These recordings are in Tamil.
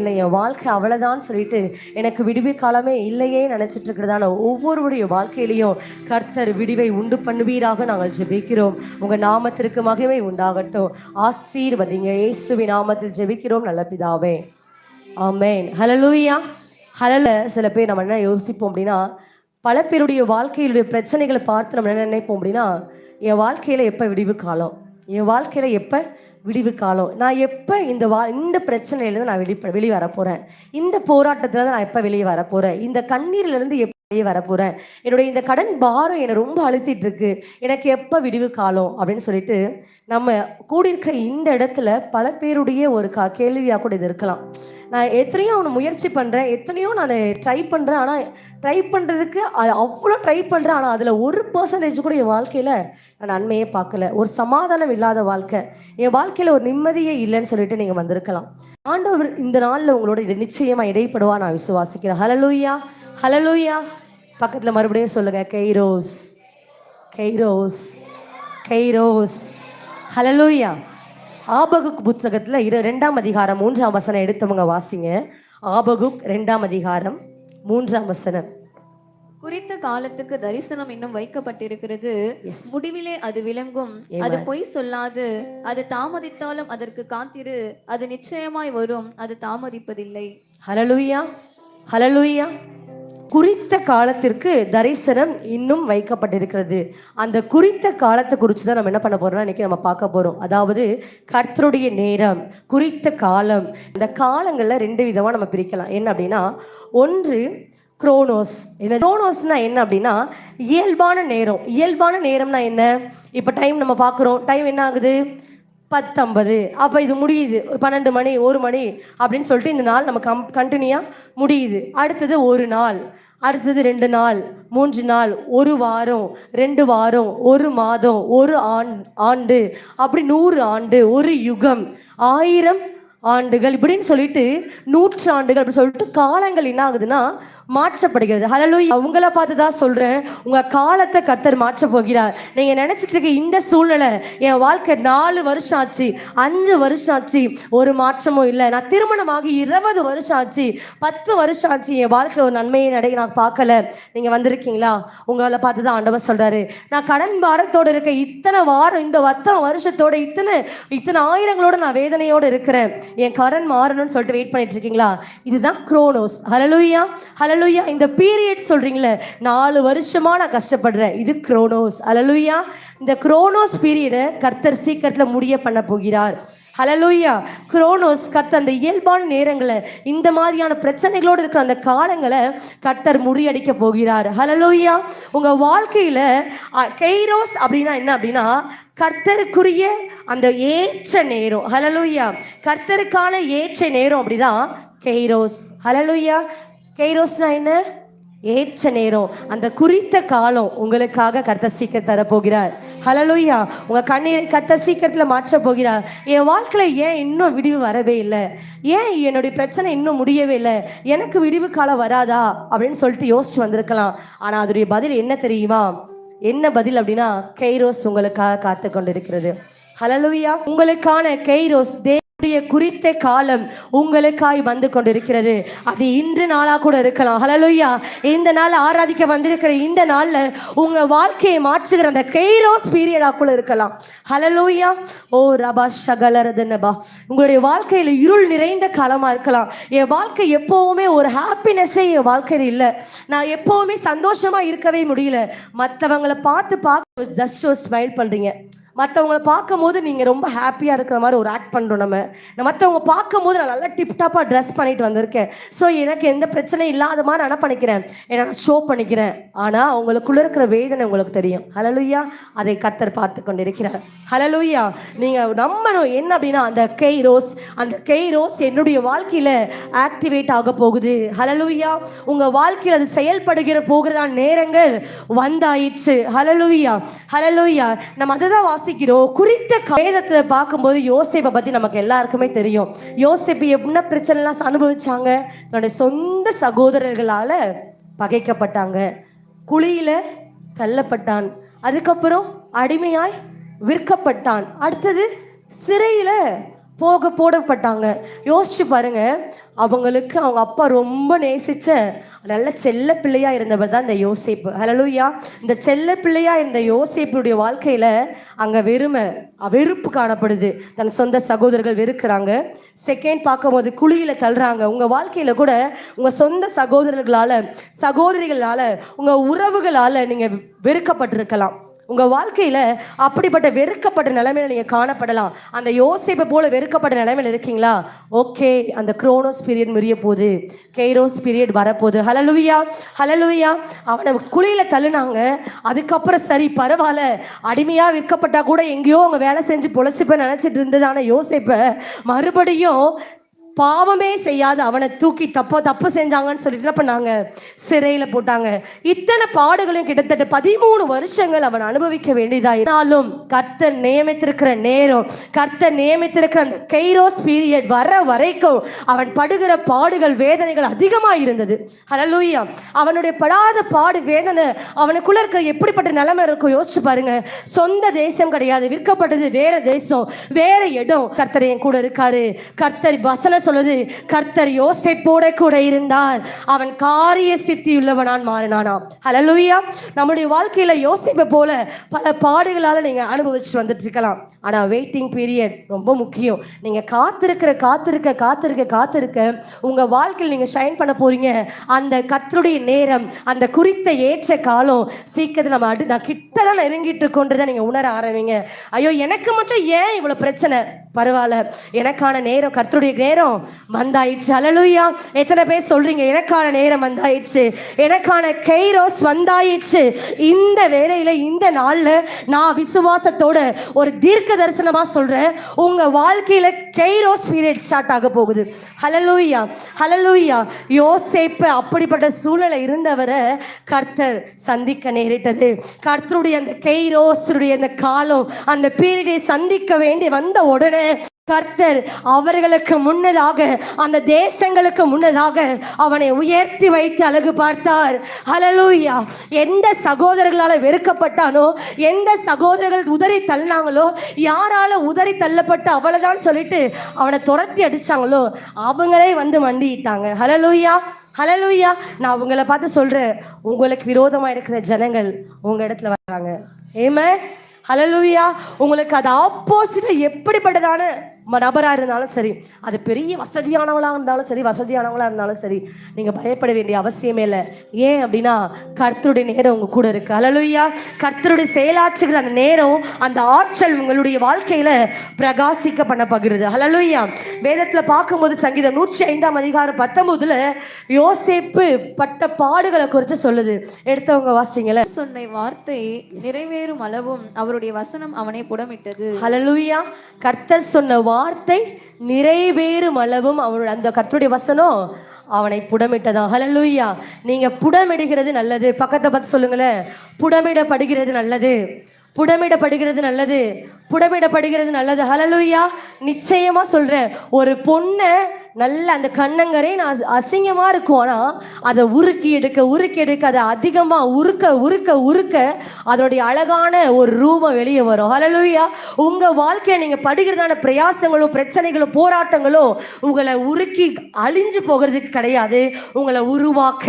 இல்லை என் வாழ்க்கை அவ்வளோதான் சொல்லிட்டு எனக்கு விடுவி காலமே இல்லையே நினைச்சிட்டு இருக்கிறதான ஒவ்வொருவருடைய வாழ்க்கையிலையும் கர்த்தர் விடிவை உண்டு பண்ணுவீராக நாங்கள் ஜெபிக்கிறோம். உங்க நாமத்திற்கு மகிமை உண்டாகட்டும். ஆசீர்வதிங்க. இயேசுவி நாமத்தில் ஜெபிக்கிறோம் நல்ல பிதாவே. ஆமேன். ஹலலூயா ஹலல சில பேர் நம்ம என்ன யோசிப்போம் அப்படின்னா பல பேருடைய வாழ்க்கையிலுடைய பிரச்சனைகளை பார்த்து நம்ம என்ன நினைப்போம் அப்படின்னா என் வாழ்க்கையில எப்போ விடிவு காலம்? என் வாழ்க்கையில எப்போ விடிவு காலம். நான் எப்போ இந்த வா இந்த பிரச்சனையிலேருந்து நான் வெளி வெளியே வரப்போகிறேன் இந்த போராட்டத்துலேருந்து நான் எப்போ வெளியே வர போகிறேன் இந்த கண்ணீர்லேருந்து எப்போ வெளியே வர போகிறேன் என்னுடைய இந்த கடன் பாரம் என்னை ரொம்ப அழுத்திட்டு இருக்கு. எனக்கு எப்போ விடிவு காலம்? அப்படின்னு சொல்லிட்டு நம்ம கூடியிருக்கிற இந்த இடத்துல பல பேருடைய ஒரு கா கேள்வியாக கூட இது இருக்கலாம். நான் எத்தனையோ அவனை முயற்சி பண்ணுறேன் எத்தனையோ நான் ட்ரை பண்ணுறேன் ஆனால் ட்ரை பண்ணுறதுக்கு அவ்வளோ ட்ரை பண்ணுறேன் ஆனால் அதில் ஒரு பர்சன்டேஜ் கூட என் வாழ்க்கையில் நான் நன்மையே பார்க்கல. ஒரு சமாதானம் இல்லாத வாழ்க்கை. என் வாழ்க்கையில் ஒரு நிம்மதியே இல்லைன்னு சொல்லிட்டு நீங்கள் வந்திருக்கலாம். ஆண்டவர் இந்த நாளில் உங்களோட இது நிச்சயமாக இடைப்படுவா நான் விசுவாசிக்கிறேன். ஹலலூயா ஹலலூயா பக்கத்தில் மறுபடியும் சொல்லுங்க. கெய்ரோஸ் கெய்ரோஸ் கெய்ரோஸ் ஹலலூயா ஆபகுக் புத்தகத்தில் இரு ரெண்டாம் அதிகாரம் மூன்றாம் வசனம் எடுத்தவங்க வாசிங்க. ஆபகுக் ரெண்டாம் அதிகாரம் மூன்றாம் வசனம். குறித்த காலத்துக்கு தரிசனம் இன்னும் வைக்கப்பட்டிருக்கிறது. முடிவிலே அது விளங்கும். அது பொய் சொல்லாது. அது தாமதித்தாலும் அதற்கு காத்திரு. அது நிச்சயமாய் வரும். அது தாமதிப்பதில்லை. ஹலலூயா ஹலலூயா குறித்த காலத்திற்கு தரிசனம் இன்னும் வைக்கப்பட்டிருக்கிறது. அந்த குறித்த காலத்தை குறித்து தான் நம்ம என்ன பண்ண போறோம்னா இன்னைக்கு நம்ம பார்க்க போறோம். அதாவது கர்த்தருடைய நேரம் குறித்த காலம். இந்த காலங்களில் ரெண்டு விதமாக நம்ம பிரிக்கலாம். என்ன அப்படின்னா ஒன்று குரோனோஸ் என்ன குரோனோஸ்னா என்ன அப்படின்னா இயல்பான நேரம். இயல்பான நேரம்னா என்ன? இப்போ டைம் நம்ம பார்க்குறோம். டைம் என்ன ஆகுது? பத்தம்பது அப்போ இது முடியுது. பன்னெண்டு மணி ஒரு மணி அப்படின்னு சொல்லிட்டு இந்த நாள் நம்ம கம் கண்டினியூவாக முடியுது. அடுத்தது ஒரு நாள். அடுத்தது ரெண்டு நாள். மூன்று நாள். ஒரு வாரம். ரெண்டு வாரம். ஒரு மாதம். ஒரு ஆண் ஆண்டு. அப்படி நூறு ஆண்டு. ஒரு யுகம். ஆயிரம் ஆண்டுகள். இப்படின்னு சொல்லிட்டு நூற்றாண்டுகள் அப்படி சொல்லிட்டு காலங்கள் என்ன ஆகுதுன்னா மாற்றப்படுகிறது. ஹலலூயா உங்களை பார்த்து தான் சொல்றேன். உங்க காலத்தை கத்தர் மாற்ற போகிறார். நீங்க நினைச்சிட்டு இருக்க இந்த சூழ்நிலை என் வாழ்க்கை நாலு வருஷம் ஆச்சு அஞ்சு வருஷம் ஆச்சு ஒரு மாற்றமும் இல்லை. நான் திருமணமாகி இருபது வருஷம் ஆச்சு பத்து வருஷம் ஆச்சு என் வாழ்க்கையில் ஒரு நன்மையை நடை நான் பார்க்கல. நீங்க வந்திருக்கீங்களா? உங்களை பார்த்து தான் ஆண்டவர் சொல்றாரு. நான் கடன் பாரத்தோட இருக்க இத்தனை வாரம் இந்த அத்தனை வருஷத்தோட இத்தனை இத்தனை ஆயிரங்களோட நான் வேதனையோடு இருக்கிறேன். என் கடன் மாறணும்னு சொல்லிட்டு வெயிட் பண்ணிட்டு இருக்கீங்களா? இதுதான் குரோனோஸ். ஹலலூயா அலலுயா இந்த பீரியட் சொல்றீங்களே நாலு வருஷமா நான் கஷ்டப்படுறேன். இது குரோனோஸ் அலலுயா இந்த குரோனோஸ் பீரியடை கர்த்தர் சீக்கிரத்தில் முடிய பண்ண போகிறார். ஹலலூயா குரோனோஸ் கர்த்தர் அந்த இயல்பான நேரங்களை இந்த மாதிரியான பிரச்சனைகளோடு இருக்கிற அந்த காலங்களை கர்த்தர் முறியடிக்க போகிறார். ஹலலூயா உங்க வாழ்க்கையில கெய்ரோஸ் அப்படின்னா என்ன அப்படின்னா கர்த்தருக்குரிய அந்த ஏற்ற நேரம். ஹலலூயா கர்த்தருக்கான ஏற்ற நேரம் அப்படின்னா கெய்ரோஸ் ஹலலூயா கெய்ரோஸ்னா என்ன? ஏற்ற நேரம். அந்த குறித்த காலம் உங்களுக்காக கர்த்த சீக்கிரம் தரப்போகிறார். ஹலலூயா உங்க கண்ணீரை கர்த்த சீக்கிரத்துல மாற்ற போகிறார். என் வாழ்க்கையில ஏன் இன்னும் விடிவு வரவே இல்லை? ஏன் என்னுடைய பிரச்சனை இன்னும் முடியவே இல்லை? எனக்கு விடிவு காலம் வராதா? அப்படின்னு சொல்லிட்டு யோசிச்சு வந்திருக்கலாம். ஆனா அதோடைய பதில் என்ன தெரியுமா? என்ன பதில் அப்படின்னா கெய்ரோஸ் உங்களுக்காக காத்து கொண்டிருக்கிறது ஹலலுயா உங்களுக்கான கெய்ரோஸ் தே குறித்த காலம் உங்களுக்காய் வந்து கொண்டிருக்கிறது. அது இன்று நாளா கூட இருக்கலாம். ஹலலுயா இந்த நாள் ஆராதிக்க வந்திருக்கிற இந்த நாள்ல உங்க வாழ்க்கையை மாற்றுகிற அந்த கெய்ரோஸ் பீரியடா கூட இருக்கலாம். ஹலலுயா ஓ ரபா ஷகலரதனபா உங்களுடைய வாழ்க்கையில இருள் நிறைந்த காலமா இருக்கலாம். என் வாழ்க்கை எப்பவுமே ஒரு ஹாப்பினஸ்ஸே என் வாழ்க்கையில் இல்லை. நான் எப்பவுமே சந்தோஷமா இருக்கவே முடியல. மற்றவங்களை பார்த்து பார்க்க ஜஸ்ட் ஒரு ஸ்மைல் பண்றீங்க. மற்றவங்களை பார்க்கும் போது நீங்கள் ரொம்ப ஹாப்பியாக இருக்கிற மாதிரி ஒரு ஆக்ட் பண்ணுறோம் நம்ம. நான் மற்றவங்க பார்க்கும் போது நான் நல்லா டிப்டாப்பாக ட்ரெஸ் பண்ணிட்டு வந்திருக்கேன். ஸோ எனக்கு எந்த பிரச்சனையும் இல்லாத மாதிரி நான் என்ன பண்ணிக்கிறேன்? ஏன்னா நான் ஷோ பண்ணிக்கிறேன். ஆனால் அவங்களுக்குள்ளே இருக்கிற வேதனை உங்களுக்கு தெரியும். ஹலலுயா அதை கத்தர் பார்த்து கொண்டிருக்கிறார். ஹலலுயா நீங்கள் நம்பணும். என்ன அப்படின்னா அந்த கெய் ரோஸ் அந்த கெய் ரோஸ் என்னுடைய வாழ்க்கையில் ஆக்டிவேட் ஆக போகுது. ஹலலுயா உங்கள் வாழ்க்கையில் அது செயல்படுகிற போகிறதான நேரங்கள் வந்தாயிடுச்சு ஹலலுயா ஹலலுயா நம்ம அதை தான் வாசிக்கிறோம். குறித்த வேதத்துல பார்க்கும்போது யோசிப்பை பத்தி நமக்கு எல்லாருக்குமே தெரியும். யோசிப்பு என்ன பிரச்சனைலாம் அனுபவிச்சாங்க. தன்னுடைய சொந்த சகோதரர்களால பகைக்கப்பட்டாங்க. குழியில தள்ளப்பட்டான். அதுக்கப்புறம் அடிமையாய் விற்கப்பட்டான். அடுத்தது சிறையில போக போடப்பட்டாங்க. யோசிச்சு பாருங்க அவங்களுக்கு அவங்க அப்பா ரொம்ப நேசிச்ச நல்ல செல்ல பிள்ளையா இருந்தவர் தான் இந்த யோசிப்பு. ஹலலூயா இந்த செல்ல பிள்ளையா இருந்த யோசிப்புடைய வாழ்க்கையில அங்க வெறுமை வெறுப்பு காணப்படுது. தன் சொந்த சகோதரர்கள் வெறுக்கிறாங்க. செகண்ட் பார்க்கும்போது குழியில தள்ளுறாங்க. உங்க வாழ்க்கையில கூட உங்க சொந்த சகோதரர்களால சகோதரிகளால உங்க உறவுகளால நீங்க வெறுக்கப்பட்டிருக்கலாம். உங்க வாழ்க்கையில அப்படிப்பட்ட வெறுக்கப்பட்ட நிலைமையில நீங்க காணப்படலாம். அந்த யோசிப்பை போல வெறுக்கப்பட்ட நிலைமையில இருக்கீங்களா? ஓகே அந்த குரோனோஸ் பீரியட் முறிய போகுது. கெய்ரோஸ் பீரியட் வரப்போகுது. ஹலலுவியா ஹலலுவியா அவனை குழியில தள்ளுனாங்க. அதுக்கப்புறம் சரி பரவாயில்ல. அடிமையா விற்கப்பட்டா கூட எங்கேயோ அவங்க வேலை செஞ்சு பொழைச்சிப்ப நினைச்சிட்டு இருந்ததான யோசிப்ப மறுபடியும் பாவமே செய்யாத அவனை தூக்கி தப்போ தப்பு செஞ்சாங்கன்னு சொல்லிட்டு என்ன பண்ணாங்க? சிறையில போட்டாங்க. இத்தனை பாடுகளையும் கிட்டத்தட்ட பதிமூணு வருஷங்கள் அவன் அனுபவிக்க வேண்டியதா இருந்தாலும் கர்த்தர் நியமித்திருக்கிற நேரம் கர்த்தர் நியமித்திருக்கிற அந்த கைரோஸ் பீரியட் வர வரைக்கும் அவன் படுகிற பாடுகள் வேதனைகள் அதிகமா இருந்தது. ஹலலூயா அவனுடைய படாத பாடு வேதனை அவனுக்குள்ள இருக்கிற எப்படிப்பட்ட நிலைமை இருக்கும் யோசிச்சு பாருங்க. சொந்த தேசம் கிடையாது விற்கப்பட்டது வேற தேசம் வேற இடம். கர்த்தர் என் கூட இருக்காரு. கர்த்தர் வசனம் சொல்லுது கர்த்தர் யோசைப்போட கூட இருந்தார் அவன் காரிய சித்தி உள்ளவனான் மாறினானாம். லூயா நம்முடைய வாழ்க்கையில யோசிப்பை போல பல பாடுகளால நீங்க அனுபவிச்சுட்டு வந்துட்டு இருக்கலாம் ஆனா வெயிட்டிங் பீரியட் ரொம்ப முக்கியம். நீங்க காத்திருக்கிற காத்திருக்க காத்திருக்க காத்திருக்க உங்க வாழ்க்கையில் நீங்க ஷைன் பண்ண போறீங்க. அந்த கத்தருடைய நேரம் அந்த குறித்த ஏற்ற காலம் சீக்கிரத்தில் நம்ம அடி நான் கிட்டதான் நெருங்கிட்டு கொண்டுதான் நீங்க உணர ஆரம்பிங்க. ஐயோ எனக்கு மட்டும் ஏன் இவ்வளவு பிரச்சனை? பரவாயில்ல. எனக்கான நேரம் கத்தருடைய நேரம் வந்தாயிடுச்சு அலலுயா எத்தனை பேர் சொல்றீங்க எனக்கான நேரம் வந்தாயிடுச்சு எனக்கான கைரோஸ் வந்தாயிடுச்சு இந்த வேலையில இந்த நாள்ல நான் விசுவாசத்தோட ஒரு தீர்க்க தரிசனமா சொல்றேன். உங்க வாழ்க்கையில கைரோஸ் பீரியட் ஸ்டார்ட் ஆக போகுது. ஹலலூயா ஹலலூயா யோசேப்பு அப்படிப்பட்ட சூழலை இருந்தவரை கர்த்தர் சந்திக்க நேரிட்டது. கர்த்தருடைய அந்த கைரோஸுடைய அந்த காலம் அந்த பீரியடை சந்திக்க வேண்டி வந்த உடனே கர்த்தர் அவர்களுக்கு முன்னதாக அந்த தேசங்களுக்கு முன்னதாக அவனை உயர்த்தி வைத்து அழகு பார்த்தார். ஹலலூயா எந்த சகோதரர்களால் வெறுக்கப்பட்டானோ எந்த சகோதரர்கள் உதறி தள்ளினாங்களோ யாரால உதறி தள்ளப்பட்டு அவ்வளவுதான் சொல்லிட்டு அவனை துரத்தி அடிச்சாங்களோ அவங்களே வந்து மண்டிட்டாங்க ஹலலூயா ஹலலூயா நான் உங்களை பார்த்து சொல்றேன். உங்களுக்கு விரோதமா இருக்கிற ஜனங்கள் உங்க இடத்துல வர்றாங்க ஏமே ஹலலூயா உங்களுக்கு அது ஆப்போசிட் எப்படிப்பட்டதான ம- நபரா இருந்தாலும் சரி அது பெரிய வசதியானவளா இருந்தாலும் சரி வசதியானவங்களா இருந்தாலும் சரி நீங்க பயப்பட வேண்டிய அவசியமே இல்லை. ஏன் அப்படின்னா கர்த்தருடைய நேரம் உங்க கூட இருக்கு. ஹalleluya கர்த்தருடைய செயலாற்றுகிற அந்த நேரம் அந்த ஆற்றல் உங்களுடைய வாழ்க்கையில பிரகாசிக்க பண்ண பகிருது ஹalleluya வேதத்துல பார்க்கும்போது சங்கீதம் நூற்றி ஐந்தாம் அதிகாரம் பத்தொன்பதுல யோசேப்பு பட்ட பாடுகளை குறித்து சொல்லுது. எடுத்தவங்க வாசிங்களே சொன்ன வார்த்தை நிறைவேறும் அளவும் அவருடைய வசனம் அவனை புடமிட்டது. ஹalleluya கர்த்தர் சொன்ன வார்த்தை வார்த்தை நிறைவேறும் அளவும் அவருடைய அந்த கர்த்தருடைய வசனம் அவனை புடமிட்டதா. ஹalleluya நீங்க புடமிடுகிறது நல்லது. பக்கத்தை பார்த்து சொல்லுங்களேன். புடமிடப்படுகிறது நல்லது. புடமிடப்படுகிறது நல்லது. புடமிடப்படுகிறது நல்லது. ஹalleluya நிச்சயமா சொல்றேன். ஒரு பொண்ணை நல்ல அந்த கண்ணங்கரை நான் அசிங்கமாக இருக்கும். ஆனால் அதை உருக்கி எடுக்க உருக்கி எடுக்க அதை அதிகமாக உருக்க உருக்க உருக்க அதனுடைய அழகான ஒரு ரூபம் வெளியே வரும். ஹலலுயா உங்கள் வாழ்க்கையை நீங்கள் படுகிறதான பிரயாசங்களும் பிரச்சனைகளும் போராட்டங்களும் உங்களை உருக்கி அழிஞ்சு போகிறதுக்கு கிடையாது. உங்களை உருவாக்க.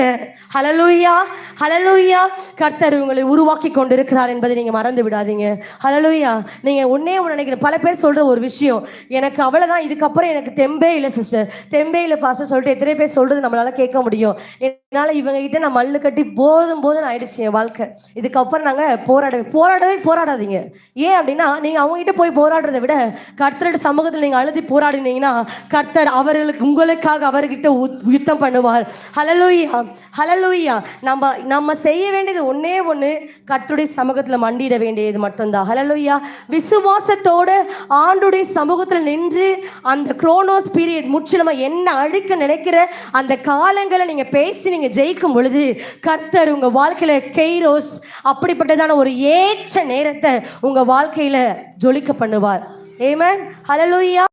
ஹலலுயா ஹலலுயா கர்த்தர் உங்களை உருவாக்கி கொண்டிருக்கிறார் என்பதை நீங்கள் மறந்து விடாதீங்க. ஹலலுயா நீங்கள் ஒண்ணே ஒன்று நினைக்கிறேன் பல பேர் சொல்கிற ஒரு விஷயம் எனக்கு அவ்வளோதான் இதுக்கப்புறம் எனக்கு தெம்பே இல்லை சிஸ்டர் தெம்பையில் பாசம் சொல்லிட்டு எத்தனை பேர் சொல்றது நம்மளால கேட்க முடியும். என்னால இவங்க கிட்ட நான் மல்லு கட்டி போதும் போதும் ஆயிடுச்சு என் வாழ்க்கை. இதுக்கப்புறம் நாங்க போராட போராடவே போராடாதீங்க. ஏன் அப்படின்னா நீங்க அவங்க கிட்ட போய் போராடுறதை விட கர்த்தரோட சமூகத்தில் நீங்க அழுதி போராடினீங்கன்னா கர்த்தர் அவர்களுக்கு உங்களுக்காக அவர்கிட்ட யுத்தம் பண்ணுவார். ஹலலூயா ஹலலூயா நம்ம நம்ம செய்ய வேண்டியது ஒன்னே ஒண்ணு கர்த்தருடைய சமூகத்தில் மண்டிட வேண்டியது மட்டும்தான். ஹலலூயா விசுவாசத்தோடு ஆண்டுடைய சமூகத்தில் நின்று அந்த குரோனோஸ் பீரியட் முற்றிலும் என்ன அழிக்க நினைக்கிற அந்த காலங்களை நீங்க பேசி நீங்க ஜெயிக்கும் பொழுது கர்த்தர் உங்க வாழ்க்கையில கெய்ரோஸ் அப்படிப்பட்டதான ஒரு ஏற்ற நேரத்தை உங்க வாழ்க்கையில ஜொலிக்க பண்ணுவார். Yemen hallelujah